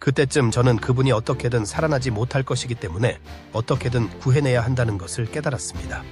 그때쯤 저는 그분이 어떻게든 살아나지 못할 것이기 때문에 어떻게든 구해내야 한다는 것을 깨달았습니다.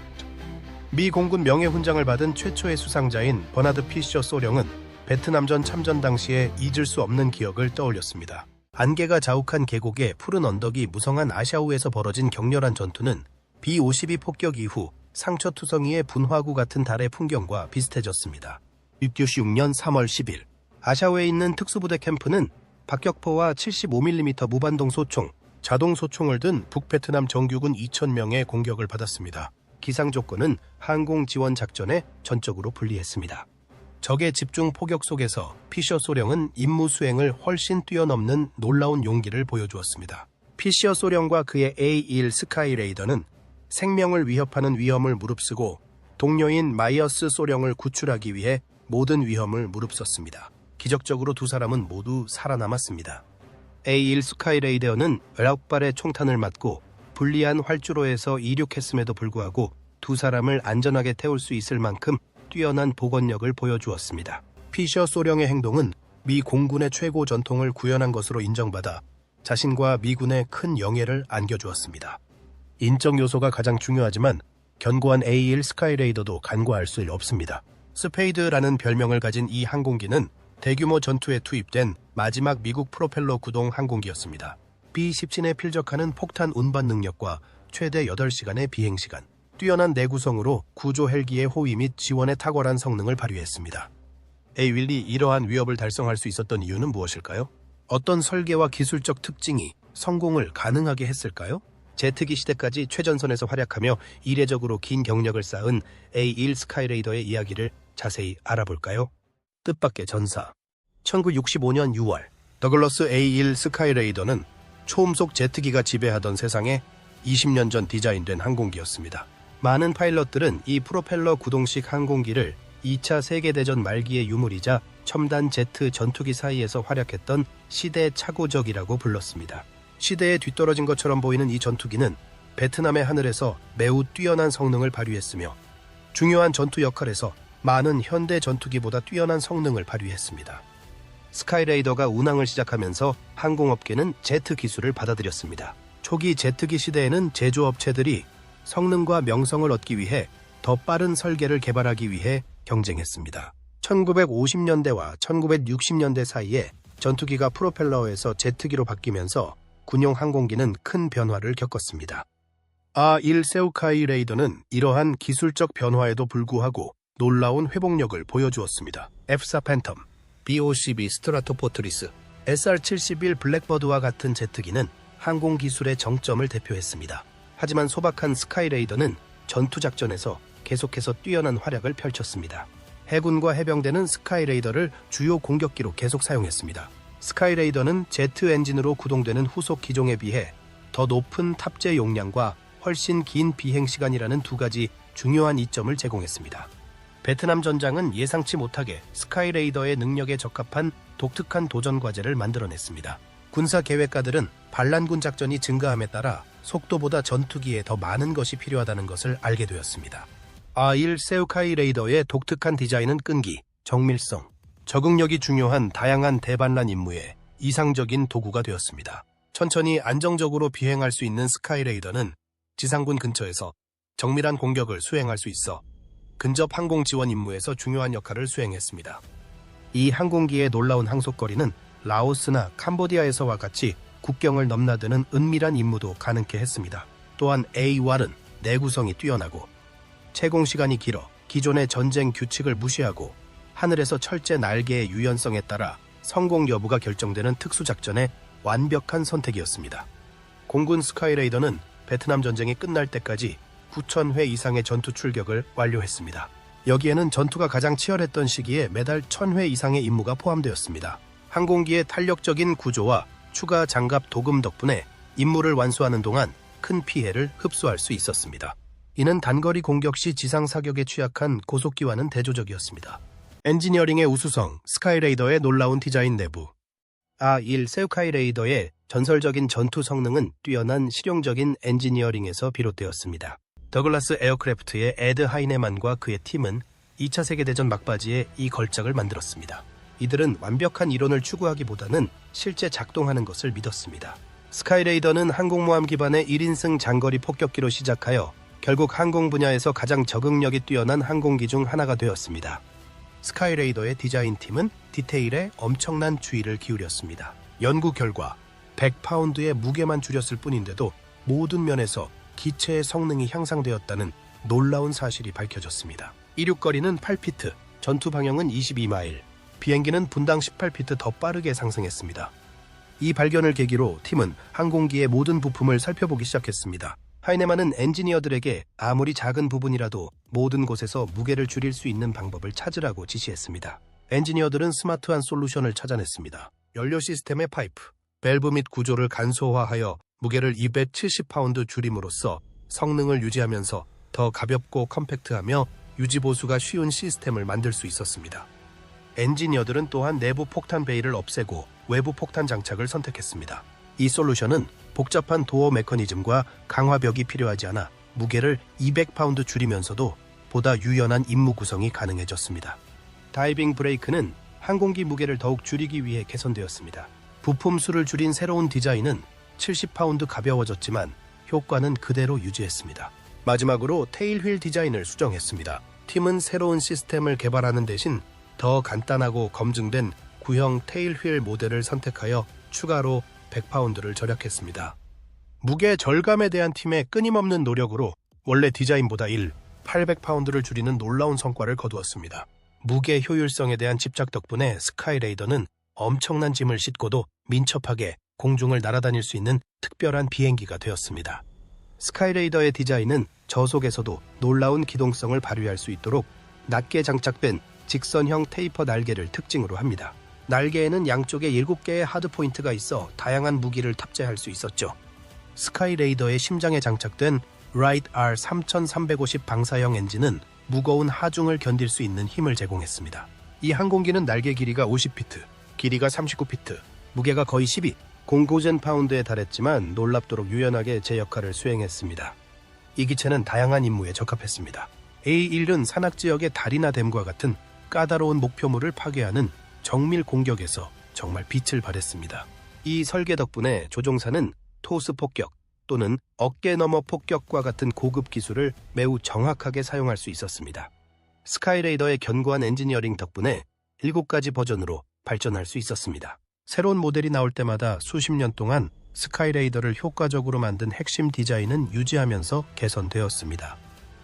미 공군 명예훈장을 받은 최초의 수상자인 버나드 피셔 소령은 베트남전 참전 당시에 잊을 수 없는 기억을 떠올렸습니다. 안개가 자욱한 계곡에 푸른 언덕이 무성한 아샤우에서 벌어진 격렬한 전투는 B-52 폭격 이후 상처 투성이의 분화구 같은 달의 풍경과 비슷해졌습니다. 696년 3월 10일 아샤우에 있는 특수부대 캠프는 박격포와 75mm 무반동 소총, 자동 소총을 든 북베트남 정규군 2,000명의 공격을 받았습니다. 기상 조건은 항공 지원 작전에 전적으로 불리했습니다. 적의 집중 포격 속에서 피셔 소령은 임무 수행을 훨씬 뛰어넘는 놀라운 용기를 보여주었습니다. 피셔 소령과 그의 A1 스카이레이더는 생명을 위협하는 위험을 무릅쓰고 동료인 마이어스 소령을 구출하기 위해 모든 위험을 무릅썼습니다. 기적적으로 두 사람은 모두 살아남았습니다. A1 스카이레이더는 19발의 총탄을 맞고 불리한 활주로에서 이륙했음에도 불구하고 두 사람을 안전하게 태울 수 있을 만큼 뛰어난 복원력을 보여주었습니다. 피셔 소령의 행동은 미 공군의 최고 전통을 구현한 것으로 인정받아 자신과 미군의 큰 영예를 안겨주었습니다. 인적 요소가 가장 중요하지만 견고한 A1 스카이레이더도 간과할 수 없습니다. 스페이드라는 별명을 가진 이 항공기는 대규모 전투에 투입된 마지막 미국 프로펠러 구동 항공기였습니다. B-17에 필적하는 폭탄 운반 능력과 최대 8시간의 비행시간, 뛰어난 내구성으로 구조 헬기의 호위 및 지원에 탁월한 성능을 발휘했습니다. 에이윌리 이러한 위협을 달성할 수 있었던 이유는 무엇일까요? 어떤 설계와 기술적 특징이 성공을 가능하게 했을까요? 제트기 시대까지 최전선에서 활약하며 이례적으로 긴 경력을 쌓은 A1 스카이레이더의 이야기를 자세히 알아볼까요? 뜻밖의 전사 1965년 6월 더글러스 A1 스카이레이더는 초음속 제트기가 지배하던 세상에 20년 전 디자인된 항공기였습니다. 많은 파일럿들은 이 프로펠러 구동식 항공기를 2차 세계대전 말기의 유물이자 첨단 제트 전투기 사이에서 활약했던 시대 착오적이라고 불렀습니다. 시대에 뒤떨어진 것처럼 보이는 이 전투기는 베트남의 하늘에서 매우 뛰어난 성능을 발휘했으며 중요한 전투 역할에서 많은 현대 전투기보다 뛰어난 성능을 발휘했습니다. 스카이레이더가 운항을 시작하면서 항공업계는 제트 기술을 받아들였습니다. 초기 제트기 시대에는 제조업체들이 성능과 명성을 얻기 위해 더 빠른 설계를 개발하기 위해 경쟁했습니다. 1950년대와 1960년대 사이에 전투기가 프로펠러에서 제트기로 바뀌면서 군용 항공기는 큰 변화를 겪었습니다. A1 세우카이 레이더는 이러한 기술적 변화에도 불구하고 놀라운 회복력을 보여주었습니다. F4 팬텀, BOCB 스트라토포트리스, SR-71 블랙버드와 같은 제트기는 항공 기술의 정점을 대표했습니다. 하지만 소박한 스카이레이더는 전투작전에서 계속해서 뛰어난 활약을 펼쳤습니다. 해군과 해병대는 스카이레이더를 주요 공격기로 계속 사용했습니다. 스카이레이더는 제트 엔진으로 구동되는 후속 기종에 비해 더 높은 탑재 용량과 훨씬 긴 비행 시간이라는 두 가지 중요한 이점을 제공했습니다. 베트남 전장은 예상치 못하게 스카이레이더의 능력에 적합한 독특한 도전 과제를 만들어냈습니다. 군사 계획가들은 반란군 작전이 증가함에 따라 속도보다 전투기에 더 많은 것이 필요하다는 것을 알게 되었습니다. A1 세우카이 레이더의 독특한 디자인은 끈기, 정밀성, 적응력이 중요한 다양한 대반란 임무에 이상적인 도구가 되었습니다. 천천히 안정적으로 비행할 수 있는 스카이레이더는 지상군 근처에서 정밀한 공격을 수행할 수 있어 근접 항공 지원 임무에서 중요한 역할을 수행했습니다. 이 항공기의 놀라운 항속거리는 라오스나 캄보디아에서와 같이 국경을 넘나드는 은밀한 임무도 가능케 했습니다. 또한 A1은 내구성이 뛰어나고 채공 시간이 길어 기존의 전쟁 규칙을 무시하고 하늘에서 철제 날개의 유연성에 따라 성공 여부가 결정되는 특수작전의 완벽한 선택이었습니다. 공군 스카이레이더는 베트남 전쟁이 끝날 때까지 9,000회 이상의 전투 출격을 완료했습니다. 여기에는 전투가 가장 치열했던 시기에 매달 1,000회 이상의 임무가 포함되었습니다. 항공기의 탄력적인 구조와 추가 장갑 도금 덕분에 임무를 완수하는 동안 큰 피해를 흡수할 수 있었습니다. 이는 단거리 공격 시 지상 사격에 취약한 고속기와는 대조적이었습니다. 엔지니어링의 우수성, 스카이레이더의 놀라운 디자인 내부. A1 세우카이레이더의 전설적인 전투 성능은 뛰어난 실용적인 엔지니어링에서 비롯되었습니다. 더글라스 에어크래프트의 에드 하이네만과 그의 팀은 2차 세계대전 막바지에 이 걸작을 만들었습니다. 이들은 완벽한 이론을 추구하기보다는 실제 작동하는 것을 믿었습니다. 스카이레이더는 항공모함 기반의 1인승 장거리 폭격기로 시작하여 결국 항공 분야에서 가장 적응력이 뛰어난 항공기 중 하나가 되었습니다. 스카이레이더의 디자인 팀은 디테일에 엄청난 주의를 기울였습니다. 연구 결과 100파운드의 무게만 줄였을 뿐인데도 모든 면에서 기체의 성능이 향상되었다는 놀라운 사실이 밝혀졌습니다. 이륙거리는 8피트, 전투 방향은 22마일, 비행기는 분당 18피트 더 빠르게 상승했습니다. 이 발견을 계기로 팀은 항공기의 모든 부품을 살펴보기 시작했습니다. 하이네만은 엔지니어들에게 아무리 작은 부분이라도 모든 곳에서 무게를 줄일 수 있는 방법을 찾으라고 지시했습니다. 엔지니어들은 스마트한 솔루션을 찾아냈습니다. 연료 시스템의 파이프, 밸브 및 구조를 간소화하여 무게를 270파운드 줄임으로써 성능을 유지하면서 더 가볍고 컴팩트하며 유지보수가 쉬운 시스템을 만들 수 있었습니다. 엔지니어들은 또한 내부 폭탄 베일을 없애고 외부 폭탄 장착을 선택했습니다. 이 솔루션은 복잡한 도어 메커니즘과 강화벽이 필요하지 않아 무게를 200파운드 줄이면서도 보다 유연한 임무 구성이 가능해졌습니다. 다이빙 브레이크는 항공기 무게를 더욱 줄이기 위해 개선되었습니다. 부품 수를 줄인 새로운 디자인은 70파운드 가벼워졌지만 효과는 그대로 유지했습니다. 마지막으로 테일 휠 디자인을 수정했습니다. 팀은 새로운 시스템을 개발하는 대신 더 간단하고 검증된 구형 테일 휠 모델을 선택하여 추가로 100파운드를 절약했습니다. 무게 절감에 대한 팀의 끊임없는 노력으로 원래 디자인보다 1, 800파운드를 줄이는 놀라운 성과를 거두었습니다. 무게 효율성에 대한 집착 덕분에 스카이레이더는 엄청난 짐을 싣고도 민첩하게 공중을 날아다닐 수 있는 특별한 비행기가 되었습니다. 스카이레이더의 디자인은 저속에서도 놀라운 기동성을 발휘할 수 있도록 낮게 장착된 직선형 테이퍼 날개를 특징으로 합니다. 날개에는 양쪽에 7개의 하드포인트가 있어 다양한 무기를 탑재할 수 있었죠. 스카이레이더의 심장에 장착된 라이트 R 3350 방사형 엔진은 무거운 하중을 견딜 수 있는 힘을 제공했습니다. 이 항공기는 날개 길이가 50피트, 길이가 39피트, 무게가 거의 12, 공고젠 파운드에 달했지만 놀랍도록 유연하게 제 역할을 수행했습니다. 이 기체는 다양한 임무에 적합했습니다. A1은 산악 지역의 달이나 댐과 같은 까다로운 목표물을 파괴하는 정밀 공격에서 정말 빛을 발했습니다. 이 설계 덕분에 조종사는 토스 폭격 또는 어깨 너머 폭격과 같은 고급 기술을 매우 정확하게 사용할 수 있었습니다. 스카이레이더의 견고한 엔지니어링 덕분에 7가지 버전으로 발전할 수 있었습니다. 새로운 모델이 나올 때마다 수십 년 동안 스카이레이더를 효과적으로 만든 핵심 디자인은 유지하면서 개선되었습니다.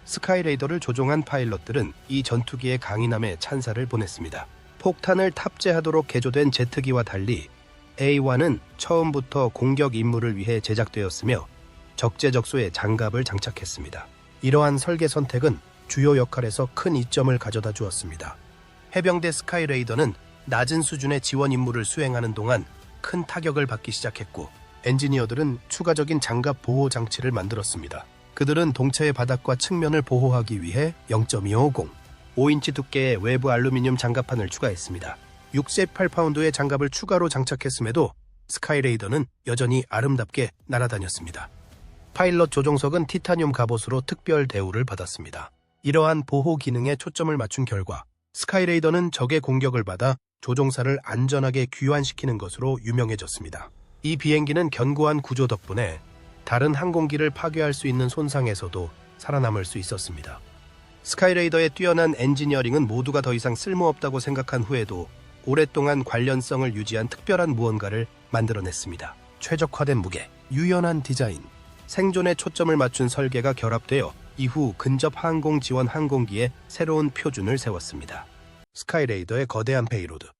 스카이레이더를 조종한 파일럿들은 이 전투기의 강인함에 찬사를 보냈습니다. 폭탄을 탑재하도록 개조된 제트기와 달리 A1은 처음부터 공격 임무를 위해 제작되었으며 적재적소에 장갑을 장착했습니다. 이러한 설계 선택은 주요 역할에서 큰 이점을 가져다 주었습니다. 해병대 스카이레이더는 낮은 수준의 지원 임무를 수행하는 동안 큰 타격을 받기 시작했고 엔지니어들은 추가적인 장갑 보호 장치를 만들었습니다. 그들은 동체의 바닥과 측면을 보호하기 위해 0.250, 5인치 두께의 외부 알루미늄 장갑판을 추가했습니다. 68파운드의 장갑을 추가로 장착했음에도 스카이레이더는 여전히 아름답게 날아다녔습니다. 파일럿 조종석은 티타늄 갑옷으로 특별 대우를 받았습니다. 이러한 보호 기능에 초점을 맞춘 결과 스카이레이더는 적의 공격을 받아 조종사를 안전하게 귀환시키는 것으로 유명해졌습니다. 이 비행기는 견고한 구조 덕분에 다른 항공기를 파괴할 수 있는 손상에서도 살아남을 수 있었습니다. 스카이레이더의 뛰어난 엔지니어링은 모두가 더 이상 쓸모없다고 생각한 후에도 오랫동안 관련성을 유지한 특별한 무언가를 만들어냈습니다. 최적화된 무게, 유연한 디자인, 생존에 초점을 맞춘 설계가 결합되어 이후 근접 항공 지원 항공기에 새로운 표준을 세웠습니다. 스카이레이더의 거대한 페이로드.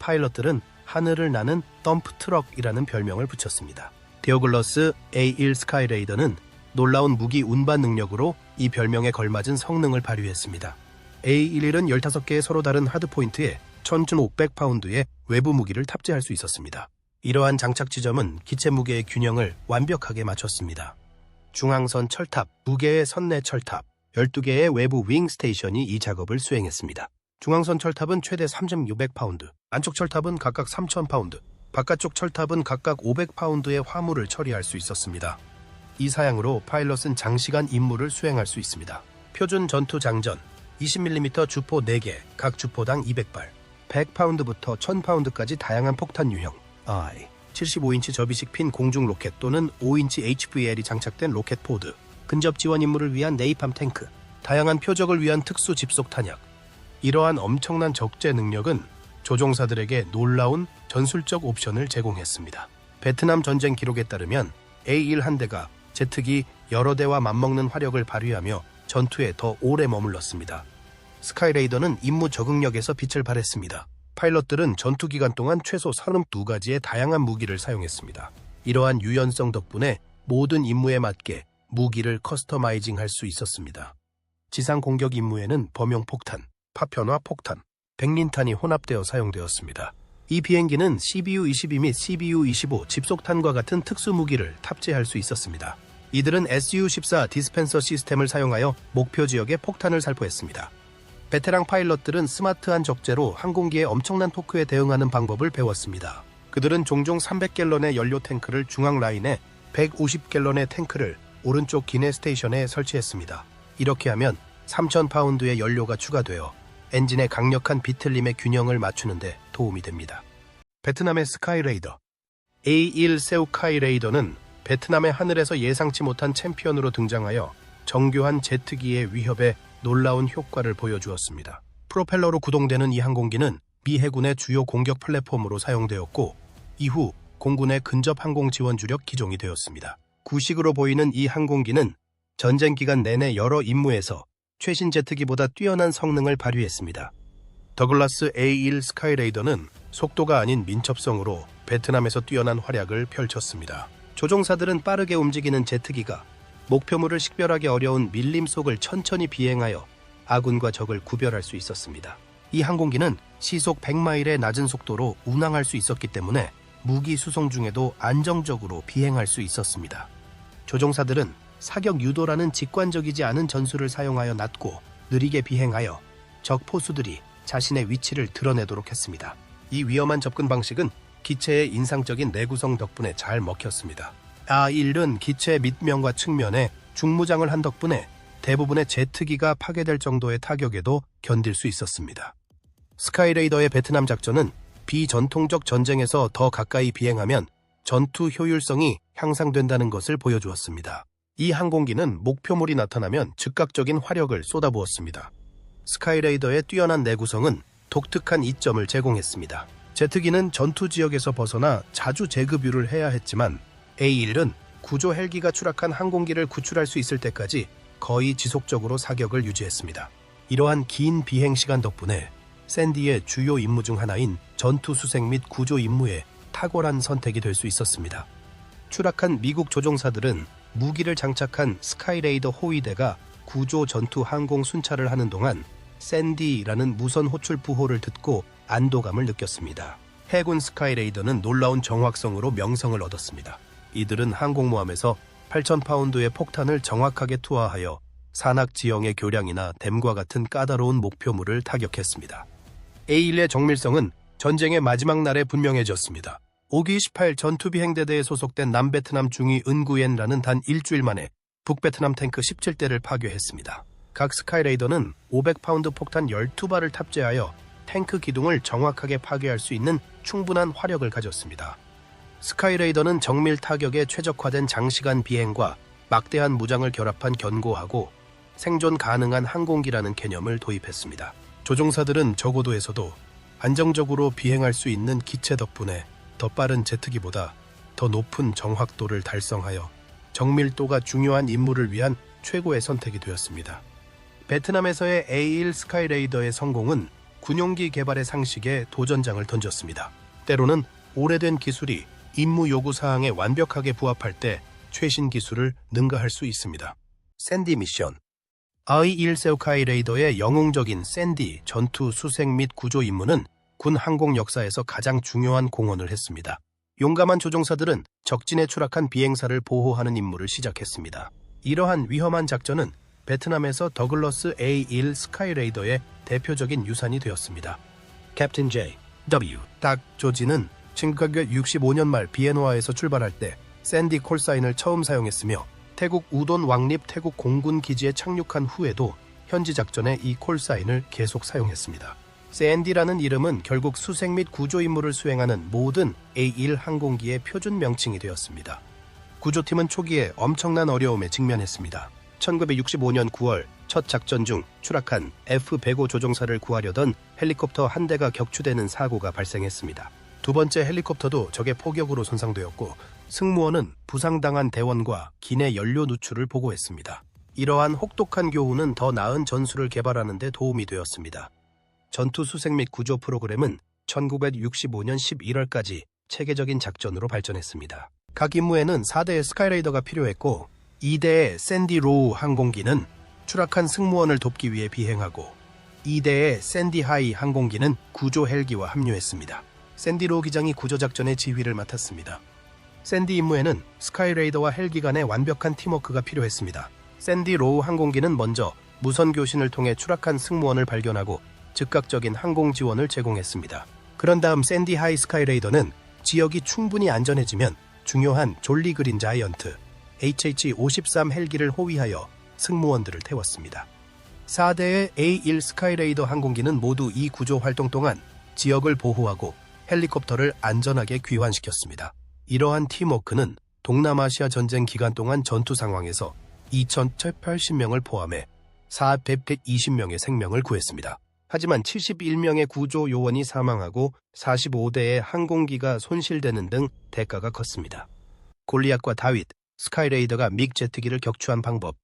파일럿들은 하늘을 나는 덤프 트럭이라는 별명을 붙였습니다. 데오글러스 A1 스카이레이더는 놀라운 무기 운반 능력으로 이 별명에 걸맞은 성능을 발휘했습니다. A11은 15개의 서로 다른 하드포인트에 1,500파운드의 외부 무기를 탑재할 수 있었습니다. 이러한 장착 지점은 기체 무게의 균형을 완벽하게 맞췄습니다. 중앙선 철탑, 무게의 선내 철탑, 12개의 외부 윙 스테이션이 이 작업을 수행했습니다. 중앙선 철탑은 최대 3,600파운드, 안쪽 철탑은 각각 3,000파운드, 바깥쪽 철탑은 각각 500파운드의 화물을 처리할 수 있었습니다. 이 사양으로 파일럿은 장시간 임무를 수행할 수 있습니다. 표준 전투 장전 20mm 주포 4개, 각 주포당 200발. 100파운드부터 1000파운드까지 다양한 폭탄 유형 I 75인치 접이식 핀 공중 로켓 또는 5인치 HVL이 장착된 로켓 포드 근접 지원 임무를 위한 네이팜 탱크 다양한 표적을 위한 특수 집속 탄약 이러한 엄청난 적재 능력은 조종사들에게 놀라운 전술적 옵션을 제공했습니다. 베트남 전쟁 기록에 따르면 A1 한 대가 제트기 여러 대와 맞먹는 화력을 발휘하며 전투에 더 오래 머물렀습니다. 스카이레이더는 임무 적응력에서 빛을 발했습니다. 파일럿들은 전투 기간 동안 최소 32가지의 다양한 무기를 사용했습니다. 이러한 유연성 덕분에 모든 임무에 맞게 무기를 커스터마이징 할 수 있었습니다. 지상 공격 임무에는 범용 폭탄, 파편화 폭탄, 백린탄이 혼합되어 사용되었습니다. 이 비행기는 CBU-22 및 CBU-25 집속탄과 같은 특수 무기를 탑재할 수 있었습니다. 이들은 SU-14 디스펜서 시스템을 사용하여 목표 지역에 폭탄을 살포했습니다. 베테랑 파일럿들은 스마트한 적재로 항공기의 엄청난 토크에 대응하는 방법을 배웠습니다. 그들은 종종 300갤런의 연료 탱크를 중앙 라인에 150갤런의 탱크를 오른쪽 기내 스테이션에 설치했습니다. 이렇게 하면 3,000파운드의 연료가 추가되어 엔진의 강력한 비틀림의 균형을 맞추는데 도움이 됩니다. 베트남의 스카이레이더 A1 세우카이레이더는 베트남의 하늘에서 예상치 못한 챔피언으로 등장하여 정교한 제트기의 위협에 놀라운 효과를 보여주었습니다. 프로펠러로 구동되는 이 항공기는 미 해군의 주요 공격 플랫폼으로 사용되었고 이후 공군의 근접 항공 지원 주력 기종이 되었습니다. 구식으로 보이는 이 항공기는 전쟁 기간 내내 여러 임무에서 최신 제트기보다 뛰어난 성능을 발휘했습니다. 더글라스 A1 스카이레이더는 속도가 아닌 민첩성으로 베트남에서 뛰어난 활약을 펼쳤습니다. 조종사들은 빠르게 움직이는 제트기가 목표물을 식별하기 어려운 밀림 속을 천천히 비행하여 아군과 적을 구별할 수 있었습니다. 이 항공기는 시속 100마일의 낮은 속도로 운항할 수 있었기 때문에 무기 수송 중에도 안정적으로 비행할 수 있었습니다. 조종사들은 사격 유도라는 직관적이지 않은 전술을 사용하여 낮고 느리게 비행하여 적 포수들이 자신의 위치를 드러내도록 했습니다. 이 위험한 접근 방식은 기체의 인상적인 내구성 덕분에 잘 먹혔습니다. A1은 기체 밑면과 측면에 중무장을 한 덕분에 대부분의 제트기가 파괴될 정도의 타격에도 견딜 수 있었습니다. 스카이레이더의 베트남 작전은 비전통적 전쟁에서 더 가까이 비행하면 전투 효율성이 향상된다는 것을 보여주었습니다. 이 항공기는 목표물이 나타나면 즉각적인 화력을 쏟아부었습니다. 스카이레이더의 뛰어난 내구성은 독특한 이점을 제공했습니다. 제트기는 전투 지역에서 벗어나 자주 재급유를 해야 했지만 A1은 구조 헬기가 추락한 항공기를 구출할 수 있을 때까지 거의 지속적으로 사격을 유지했습니다. 이러한 긴 비행 시간 덕분에 샌디의 주요 임무 중 하나인 전투 수색 및 구조 임무에 탁월한 선택이 될 수 있었습니다. 추락한 미국 조종사들은 무기를 장착한 스카이레이더 호위대가 구조 전투 항공 순찰을 하는 동안 샌디라는 무선 호출 부호를 듣고 안도감을 느꼈습니다. 해군 스카이레이더는 놀라운 정확성으로 명성을 얻었습니다. 이들은 항공모함에서 8,000파운드의 폭탄을 정확하게 투하하여 산악 지형의 교량이나 댐과 같은 까다로운 목표물을 타격했습니다. A1의 정밀성은 전쟁의 마지막 날에 분명해졌습니다. 5기 18 전투비 행대대에 소속된 남베트남 중위 은구옌라는 단 일주일 만에 북베트남 탱크 17대를 파괴했습니다. 각 스카이레이더는 500파운드 폭탄 12발을 탑재하여 탱크 기둥을 정확하게 파괴할 수 있는 충분한 화력을 가졌습니다. 스카이레이더는 정밀 타격에 최적화된 장시간 비행과 막대한 무장을 결합한 견고하고 생존 가능한 항공기라는 개념을 도입했습니다. 조종사들은 저고도에서도 안정적으로 비행할 수 있는 기체 덕분에 더 빠른 제트기보다 더 높은 정확도를 달성하여 정밀도가 중요한 임무를 위한 최고의 선택이 되었습니다. 베트남에서의 A1 스카이레이더의 성공은 군용기 개발의 상식에 도전장을 던졌습니다. 때로는 오래된 기술이 임무 요구 사항에 완벽하게 부합할 때 최신 기술을 능가할 수 있습니다. 샌디 미션 I1 세우카이 레이더의 영웅적인 샌디 전투 수색 및 구조 임무는 군 항공 역사에서 가장 중요한 공헌을 했습니다. 용감한 조종사들은 적진에 추락한 비행사를 보호하는 임무를 시작했습니다. 이러한 위험한 작전은 베트남에서 더글러스 A1 스카이레이더의 대표적인 유산이 되었습니다. 캡틴 J. W. 닥 조지는 1965년 말 비에노아에서 출발할 때 샌디 콜사인을 처음 사용했으며 태국 우돈 왕립 태국 공군 기지에 착륙한 후에도 현지 작전에 이 콜사인을 계속 사용했습니다. 샌디라는 이름은 결국 수색 및 구조 임무를 수행하는 모든 A1 항공기의 표준 명칭이 되었습니다. 구조팀은 초기에 엄청난 어려움에 직면했습니다. 1965년 9월 첫 작전 중 추락한 F-105 조종사를 구하려던 헬리콥터 한 대가 격추되는 사고가 발생했습니다. 두 번째 헬리콥터도 적의 포격으로 손상되었고 승무원은 부상당한 대원과 기내 연료 누출을 보고했습니다. 이러한 혹독한 교훈은 더 나은 전술을 개발하는 데 도움이 되었습니다. 전투 수색 및 구조 프로그램은 1965년 11월까지 체계적인 작전으로 발전했습니다. 각 임무에는 4대의 스카이레이더가 필요했고 2대의 샌디 로우 항공기는 추락한 승무원을 돕기 위해 비행하고 2대의 샌디 하이 항공기는 구조 헬기와 합류했습니다. 샌디 로우 기장이 구조 작전의 지휘를 맡았습니다. 샌디 임무에는 스카이레이더와 헬기 간의 완벽한 팀워크가 필요했습니다. 샌디 로우 항공기는 먼저 무선 교신을 통해 추락한 승무원을 발견하고 즉각적인 항공 지원을 제공했습니다. 그런 다음 샌디 하이 스카이레이더는 지역이 충분히 안전해지면 중요한 졸리 그린 자이언트 HH-53 헬기를 호위하여 승무원들을 태웠습니다. 4대의 A1 스카이레이더 항공기는 모두 이 구조 활동 동안 지역을 보호하고 헬리콥터를 안전하게 귀환시켰습니다. 이러한 팀워크는 동남아시아 전쟁 기간 동안 전투 상황에서 2,080명을 포함해 420명의 생명을 구했습니다. 하지만 71명의 구조 요원이 사망하고 45대의 항공기가 손실되는 등 대가가 컸습니다. 골리앗과 다윗, 스카이레이더가 믹 제트기를 격추한 방법,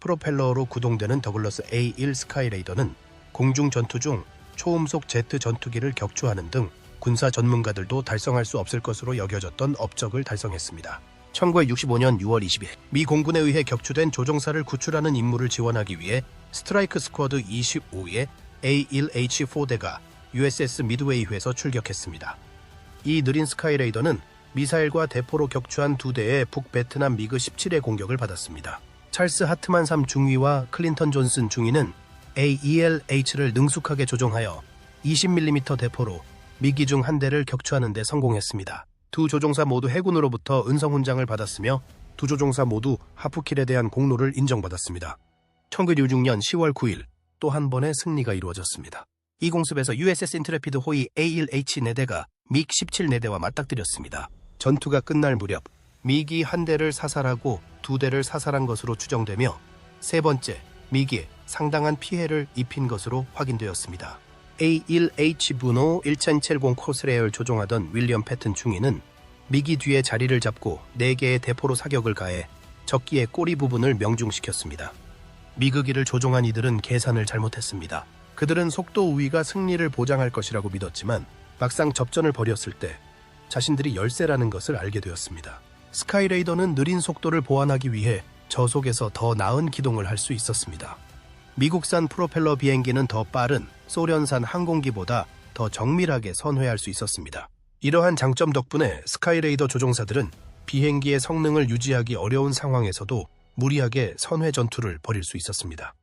프로펠러로 구동되는 더글러스 A1 스카이레이더는 공중 전투 중 초음속 제트 전투기를 격추하는 등 군사 전문가들도 달성할 수 없을 것으로 여겨졌던 업적을 달성했습니다. 1965년 6월 20일 미 공군에 의해 격추된 조종사를 구출하는 임무를 지원하기 위해 스트라이크 스쿼드 25의 A1H4대가 USS 미드웨이회에서 출격했습니다. 이 느린 스카이레이더는 미사일과 대포로 격추한 두 대의 북베트남 미그 17의 공격을 받았습니다. 찰스 하트만 3 중위와 클린턴 존슨 중위는 AELH를 능숙하게 조종하여 20mm 대포로 미기 중 한 대를 격추하는 데 성공했습니다. 두 조종사 모두 해군으로부터 은성 훈장을 받았으며 두 조종사 모두 하프킬에 대한 공로를 인정받았습니다. 1966년 10월 9일 또 한 번의 승리가 이루어졌습니다. 이 공습에서 USS 인트레피드 호위 A1H 4대가 믹 17 4대와 맞닥뜨렸습니다. 전투가 끝날 무렵 미기 한 대를 사살하고 두 대를 사살한 것으로 추정되며 세 번째 미기에 상당한 피해를 입힌 것으로 확인되었습니다. A1H 분호 1270 코스레어를 조종하던 윌리엄 패튼 중위는 미기 뒤에 자리를 잡고 4개의 대포로 사격을 가해 적기의 꼬리 부분을 명중시켰습니다. 미그기를 조종한 이들은 계산을 잘못했습니다. 그들은 속도 우위가 승리를 보장할 것이라고 믿었지만 막상 접전을 벌였을 때 자신들이 열세라는 것을 알게 되었습니다. 스카이레이더는 느린 속도를 보완하기 위해 저속에서 더 나은 기동을 할 수 있었습니다. 미국산 프로펠러 비행기는 더 빠른 소련산 항공기보다 더 정밀하게 선회할 수 있었습니다. 이러한 장점 덕분에 스카이레이더 조종사들은 비행기의 성능을 유지하기 어려운 상황에서도 무리하게 선회 전투를 벌일 수 있었습니다.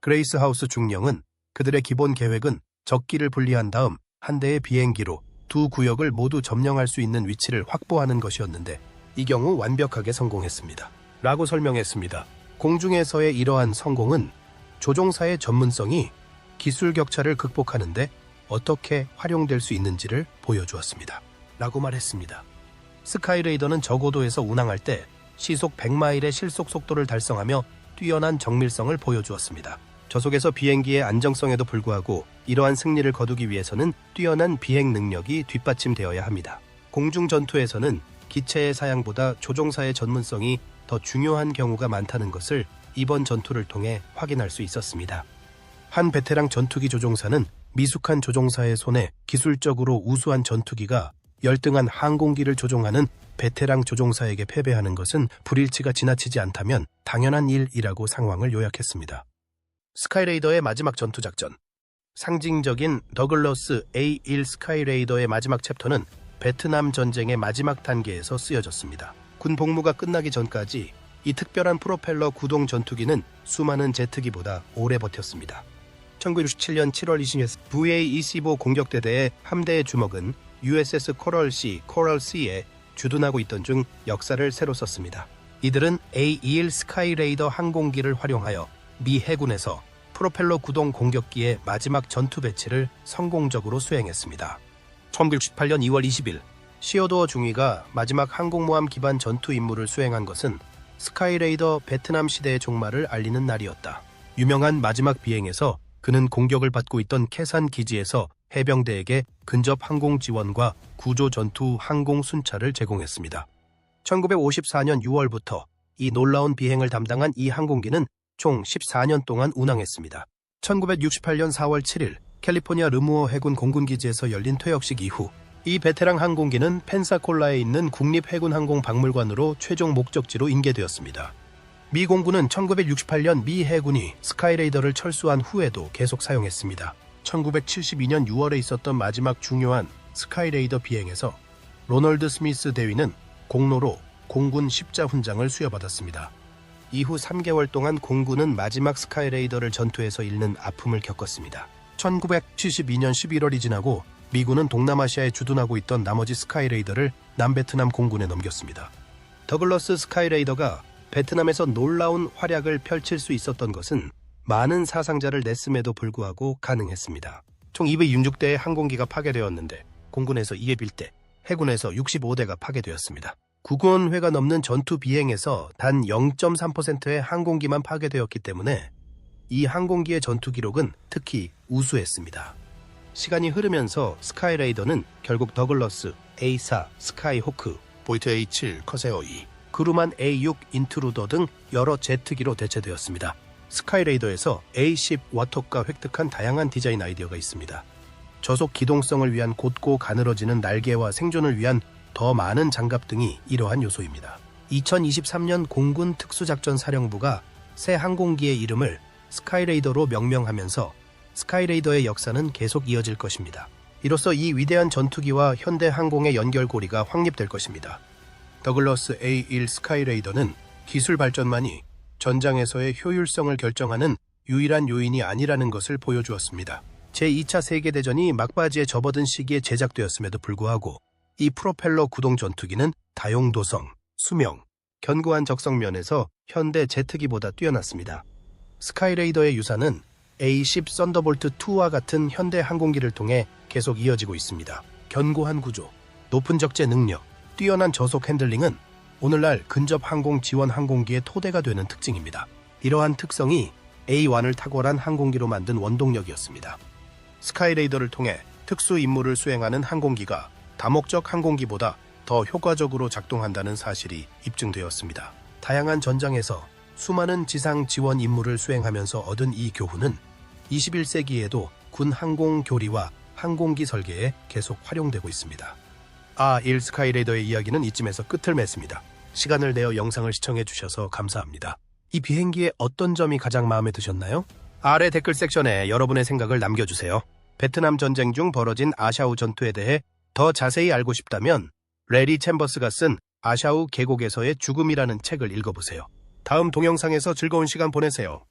그레이스 하우스 중령은 그들의 기본 계획은 적기를 분리한 다음 한 대의 비행기로 두 구역을 모두 점령할 수 있는 위치를 확보하는 것이었는데 이 경우 완벽하게 성공했습니다. 라고 설명했습니다. 공중에서의 이러한 성공은 조종사의 전문성이 기술 격차를 극복하는데 어떻게 활용될 수 있는지를 보여주었습니다. 라고 말했습니다. 스카이레이더는 저고도에서 운항할 때 시속 100마일의 실속 속도를 달성하며 뛰어난 정밀성을 보여주었습니다. 저속에서 비행기의 안정성에도 불구하고 이러한 승리를 거두기 위해서는 뛰어난 비행 능력이 뒷받침되어야 합니다. 공중 전투에서는 기체의 사양보다 조종사의 전문성이 더 중요한 경우가 많다는 것을 이번 전투를 통해 확인할 수 있었습니다. 한 베테랑 전투기 조종사는 미숙한 조종사의 손에 기술적으로 우수한 전투기가 열등한 항공기를 조종하는 베테랑 조종사에게 패배하는 것은 불일치가 지나치지 않다면 당연한 일이라고 상황을 요약했습니다. 스카이레이더의 마지막 전투 작전. 상징적인 더글러스 A1 스카이레이더의 마지막 챕터는 베트남 전쟁의 마지막 단계에서 쓰여졌습니다. 군 복무가 끝나기 전까지 이 특별한 프로펠러 구동 전투기는 수많은 제트기보다 오래 버텼습니다. 1967년 7월 20일 VA-25 공격대대의 함대의 주먹은 USS 코럴 C, 코럴 C에 주둔하고 있던 중 역사를 새로 썼습니다. 이들은 A21 스카이레이더 항공기를 활용하여 미 해군에서 프로펠러 구동 공격기의 마지막 전투 배치를 성공적으로 수행했습니다. 1968년 2월 20일 시어도어 중위가 마지막 항공모함 기반 전투 임무를 수행한 것은 스카이레이더 베트남 시대의 종말을 알리는 날이었다. 유명한 마지막 비행에서 그는 공격을 받고 있던 캐산 기지에서 해병대에게 근접 항공 지원과 구조 전투 항공 순찰을 제공했습니다. 1954년 6월부터 이 놀라운 비행을 담당한 이 항공기는 총 14년 동안 운항했습니다. 1968년 4월 7일 캘리포니아 르무어 해군 공군기지에서 열린 퇴역식 이후 이 베테랑 항공기는 펜사콜라에 있는 국립해군항공박물관으로 최종 목적지로 인계되었습니다. 미 공군은 1968년 미 해군이 스카이레이더를 철수한 후에도 계속 사용했습니다. 1972년 6월에 있었던 마지막 중요한 스카이레이더 비행에서 로널드 스미스 대위는 공로로 공군 십자 훈장을 수여받았습니다. 이후 3개월 동안 공군은 마지막 스카이레이더를 전투에서 잃는 아픔을 겪었습니다. 1972년 11월이 지나고 미군은 동남아시아에 주둔하고 있던 나머지 스카이레이더를 남베트남 공군에 넘겼습니다. 더글러스 스카이레이더가 베트남에서 놀라운 활약을 펼칠 수 있었던 것은 많은 사상자를 냈음에도 불구하고 가능했습니다. 총 266대의 항공기가 파괴되었는데 공군에서 이에 빌대 해군에서 65대가 파괴되었습니다. 국원회가 넘는 전투 비행에서 단 0.3%의 항공기만 파괴되었기 때문에 이 항공기의 전투 기록은 특히 우수했습니다. 시간이 흐르면서 스카이레이더는 결국 더글러스, A4, 스카이호크, 보이트 A7, 커세어 2, 그루만 A6 인트루더 등 여러 제트기로 대체되었습니다. 스카이레이더에서 A10 워터가 획득한 다양한 디자인 아이디어가 있습니다. 저속 기동성을 위한 곧고 가늘어지는 날개와 생존을 위한 더 많은 장갑 등이 이러한 요소입니다. 2023년 공군 특수작전사령부가 새 항공기의 이름을 스카이레이더로 명명하면서 스카이레이더의 역사는 계속 이어질 것입니다. 이로써 이 위대한 전투기와 현대 항공의 연결고리가 확립될 것입니다. 더글러스 A1 스카이레이더는 기술 발전만이 전장에서의 효율성을 결정하는 유일한 요인이 아니라는 것을 보여주었습니다. 제2차 세계대전이 막바지에 접어든 시기에 제작되었음에도 불구하고 이 프로펠러 구동 전투기는 다용도성, 수명, 견고한 적성 면에서 현대 제트기보다 뛰어났습니다. 스카이레이더의 유산은 A10 썬더볼트 2와 같은 현대 항공기를 통해 계속 이어지고 있습니다. 견고한 구조, 높은 적재 능력, 뛰어난 저속 핸들링은 오늘날 근접 항공 지원 항공기의 토대가 되는 특징입니다. 이러한 특성이 A1을 탁월한 항공기로 만든 원동력이었습니다. 스카이레이더를 통해 특수 임무를 수행하는 항공기가 다목적 항공기보다 더 효과적으로 작동한다는 사실이 입증되었습니다. 다양한 전장에서 수많은 지상 지원 임무를 수행하면서 얻은 이 교훈은 21세기에도 군 항공 교리와 항공기 설계에 계속 활용되고 있습니다. A1 스카이레이더의 이야기는 이쯤에서 끝을 맺습니다. 시간을 내어 영상을 시청해 주셔서 감사합니다. 이 비행기의 어떤 점이 가장 마음에 드셨나요? 아래 댓글 섹션에 여러분의 생각을 남겨주세요. 베트남 전쟁 중 벌어진 아샤우 전투에 대해 더 자세히 알고 싶다면 레리 챔버스가 쓴 아샤우 계곡에서의 죽음이라는 책을 읽어보세요. 다음 동영상에서 즐거운 시간 보내세요.